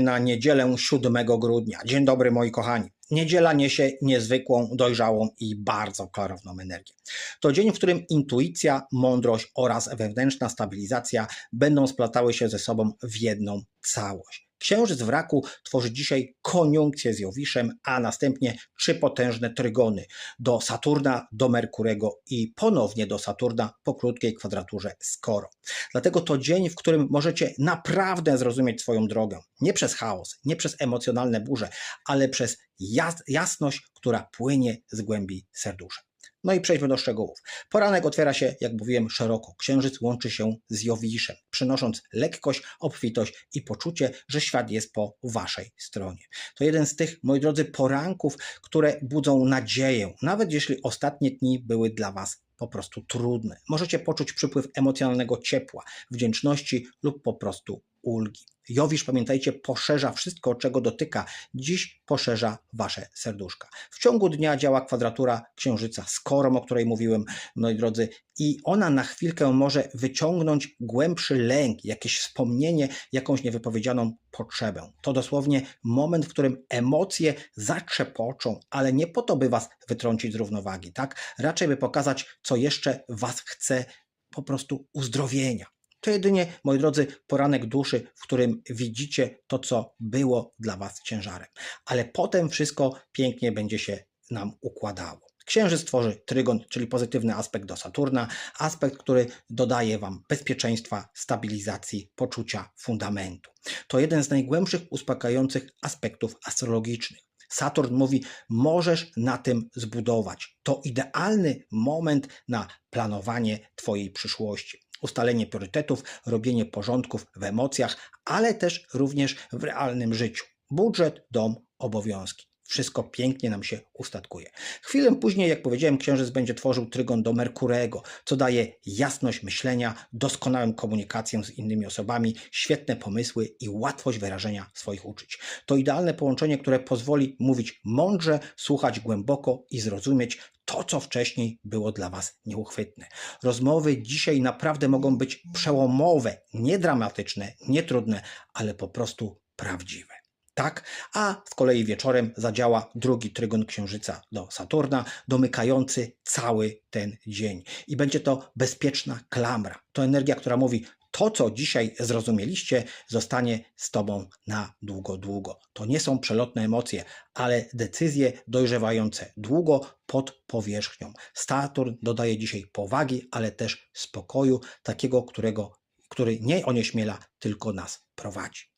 na niedzielę 7 grudnia. Dzień dobry moi kochani. Niedziela niesie niezwykłą, dojrzałą i bardzo klarowną energię. To dzień, w którym intuicja, mądrość oraz wewnętrzna stabilizacja będą splatały się ze sobą w jedną całość. Księżyc w raku tworzy dzisiaj koniunkcję z Jowiszem, a następnie trzy potężne trygony do Saturna, do Merkurego i ponownie do Saturna po krótkiej kwadraturze z Koro. Dlatego to dzień, w którym możecie naprawdę zrozumieć swoją drogę. Nie przez chaos, nie przez emocjonalne burze, ale przez jas jasność, która płynie z głębi serducha. No i przejdźmy do szczegółów. Poranek otwiera się, jak mówiłem, szeroko. Księżyc łączy się z Jowiszem, przynosząc lekkość, obfitość i poczucie, że świat jest po waszej stronie. To jeden z tych, moi drodzy, poranków, które budzą nadzieję, nawet jeśli ostatnie dni były dla was po prostu trudne. Możecie poczuć przypływ emocjonalnego ciepła, wdzięczności lub po prostu ulgi. Jowisz, pamiętajcie, poszerza wszystko, czego dotyka. Dziś poszerza wasze serduszka. W ciągu dnia działa kwadratura księżyca z korą, o której mówiłem, moi drodzy, i ona na chwilkę może wyciągnąć głębszy lęk, jakieś wspomnienie, jakąś niewypowiedzianą potrzebę. To dosłownie moment, w którym emocje zatrzepoczą, ale nie po to, by was wytrącić z równowagi, tak? Raczej by pokazać, co jeszcze was chce po prostu uzdrowienia. To jedynie, moi drodzy, poranek duszy, w którym widzicie to, co było dla Was ciężarem. Ale potem wszystko pięknie będzie się nam układało. Księżyc tworzy trygon, czyli pozytywny aspekt do Saturna, aspekt, który dodaje Wam bezpieczeństwa, stabilizacji, poczucia fundamentu. To jeden z najgłębszych uspokajających aspektów astrologicznych. Saturn mówi: Możesz na tym zbudować. To idealny moment na planowanie Twojej przyszłości ustalenie priorytetów, robienie porządków w emocjach, ale też również w realnym życiu. Budżet, dom, obowiązki. Wszystko pięknie nam się ustatkuje. Chwilę później, jak powiedziałem, księżyc będzie tworzył trygon do Merkurego, co daje jasność myślenia, doskonałą komunikację z innymi osobami, świetne pomysły i łatwość wyrażenia swoich uczuć. To idealne połączenie, które pozwoli mówić mądrze, słuchać głęboko i zrozumieć to, co wcześniej było dla Was nieuchwytne. Rozmowy dzisiaj naprawdę mogą być przełomowe, nie dramatyczne, nie trudne, ale po prostu prawdziwe. Tak, a z kolei wieczorem zadziała drugi trygon księżyca do Saturna, domykający cały ten dzień. I będzie to bezpieczna klamra. To energia, która mówi: to, co dzisiaj zrozumieliście, zostanie z Tobą na długo, długo. To nie są przelotne emocje, ale decyzje dojrzewające długo pod powierzchnią. Saturn dodaje dzisiaj powagi, ale też spokoju, takiego, którego, który nie onieśmiela, tylko nas prowadzi.